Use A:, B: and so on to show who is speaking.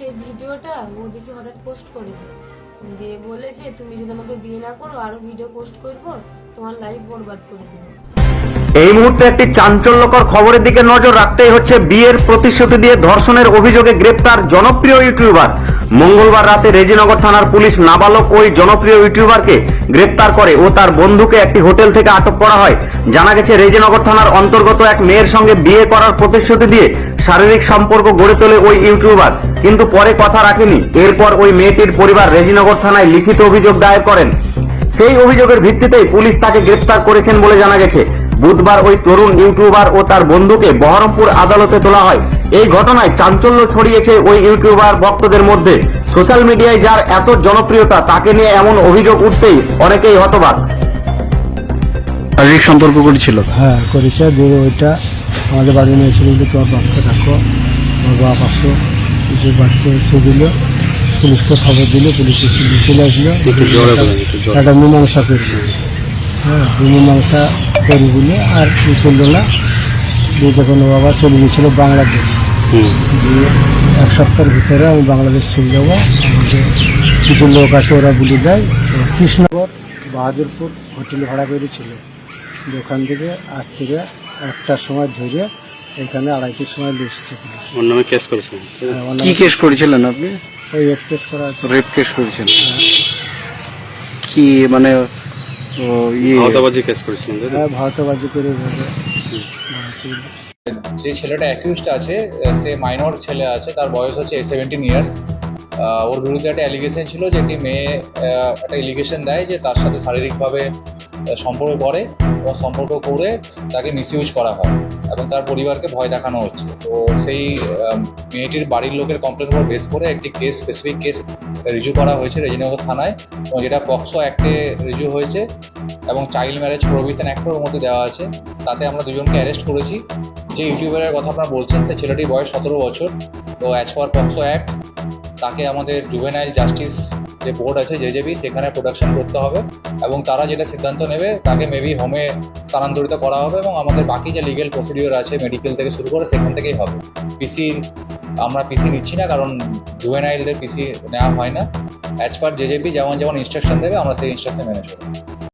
A: সেই ভিডিওটা ও দেখি হঠাৎ পোস্ট করে দেয় দিয়ে বলেছে তুমি যদি আমাকে বিয়ে না করো, আরও ভিডিও পোস্ট করব, তোমার লাইফ বরবাদ করে দেবো।
B: এই মুহূর্তে একটি চাঞ্চল্যকর খবরের দিকে নজর রাখতেই হচ্ছে বিয়ের প্রতিশ্রুতি দিয়ে ধর্ষণের অভিযোগে গ্রেপ্তার জনপ্রিয় ইউটিউবার। মঙ্গলবার রাতে রেজিনগর থানার পুলিশ নাবালক ওই জনপ্রিয় ইউটিউবারকে গ্রেপ্তার করে ও তার বন্ধুকে একটি হোটেল থেকে আটক করা হয়। জানা গেছে, রেজিনগর থানার অন্তর্গত এক মেয়ের সঙ্গে বিয়ে করার প্রতিশ্রুতি দিয়ে শারীরিক সম্পর্ক গড়ে তোলে ওই ইউটিউবার। কিন্তু পরে কথা রাখেনি। এরপর ওই মেয়েটির পরিবার রেজিনগর থানায় লিখিত অভিযোগ দায়ের করেন। সেই অভিযোগের ভিত্তিতেই পুলিশ তাকে গ্রেপ্তার করেছেন বলে জানা গেছে। বুধবার ওই তরুণ ইউটিউবার ও তার বন্ধুকে বহরমপুর আদালতে তোলা হয়। এই ঘটনায় চাঞ্চল্য ছড়িয়েছে ওই ইউটিউবার ভক্তদের মধ্যে। সোশ্যাল মিডিয়ায় যার এত জনপ্রিয়তা তাকে নিয়ে এমন অভিযোগ উঠতেই অনেকেই হতবাক।
C: শারীরিক সম্পর্ক করেছিল
D: হ্যাঁ করেছে। দিয়ে ওইটা আমাদের বাড়ি নিয়ে এসে বলল তোমার বাপকে ডাকো। তোমার বাপ আসো। কিছু বাড়িতে এসে দিল। পুলিশকে খবর দিল। পুলিশ এসে চলে আসলো। একটা মীমাংসা করব হ্যাঁ মীমাংসা করি বলে আর ই করল না দিয়ে তখন ও আবার চলে গেছিল বাংলাদেশ। দিয়ে এক সপ্তাহের ভিতরে আমি বাংলাদেশ চলে যাব। আমাদের কিছু লোক আছে ওরা বলে দেয় তো কৃষ্ণনগর বাহাদুরপুর হোটেল ভাড়া করেছিল। দোকান থেকে আজ থেকে একটার সময় ধরে এখানে আড়াইটির সময় লিখছে
C: ওর নামে কেস করেছিলেন?
D: হ্যাঁ,
C: কি কেস করেছিলেন আপনি?
D: ওই এক্সপ্রেস করা আছে।
C: রেপ কেস করেছেন কি মানে ইয়ে।
E: আওতাবাজি কেস করেছিলেন
D: হ্যাঁ ভারতবাজি করে
F: যে ছেলেটা অ্যাকিউজড আছে সে মাইনর ছেলে আছে তার বয়স হচ্ছে সেভেন্টিন ইয়ার্স ওর বিরুদ্ধে একটা অ্যালিগেশন ছিল যে একটি মেয়ে একটা এলিগেশন দেয় যে তার সাথে শারীরিকভাবে সম্পর্ক করে এবং সম্পর্ক করে তাকে মিসইউজ করা হয় এবং তার পরিবারকে ভয় দেখানো হচ্ছে। তো সেই মেয়েটির বাড়ির লোকের কমপ্লেন উপর বেস করে একটি কেস স্পেসিফিক কেস রিজু করা হয়েছে রেজিনগর থানায় এবং যেটা পক্সো অ্যাক্টে রিজু হয়েছে এবং চাইল্ড ম্যারেজ প্রভিশন অ্যাক্টের মধ্যে দেওয়া আছে। তাতে আমরা দুজনকে অ্যারেস্ট করেছি। যে ইউটিউবারের কথা আপনারা বলছেন, সে ছেলেটির বয়স সতেরো বছর। তো অ্যাজ পার পক্সো অ্যাক্ট তাকে আমাদের জুভেনাইল জাস্টিস যে বোর্ড আছে জেজেবি সেখানে প্রোডাকশন করতে হবে এবং তারা যেটা সিদ্ধান্ত নেবে, তাকে মেবি হোমে স্থানান্তরিত করা হবে এবং আমাদের বাকি যে লিগেল প্রসিডিওর আছে মেডিকেল থেকে শুরু করে সেখান থেকেই হবে। পিসির আমরা পিসি নিচ্ছি না কারণ জুভেনাইলদের পিসি নেওয়া হয় না। অ্যাজ পার জেজেপি যেমন যেমন ইনস্ট্রাকশন দেবে, আমরা সেই ইনস্ট্রাকশন মেনে চলবো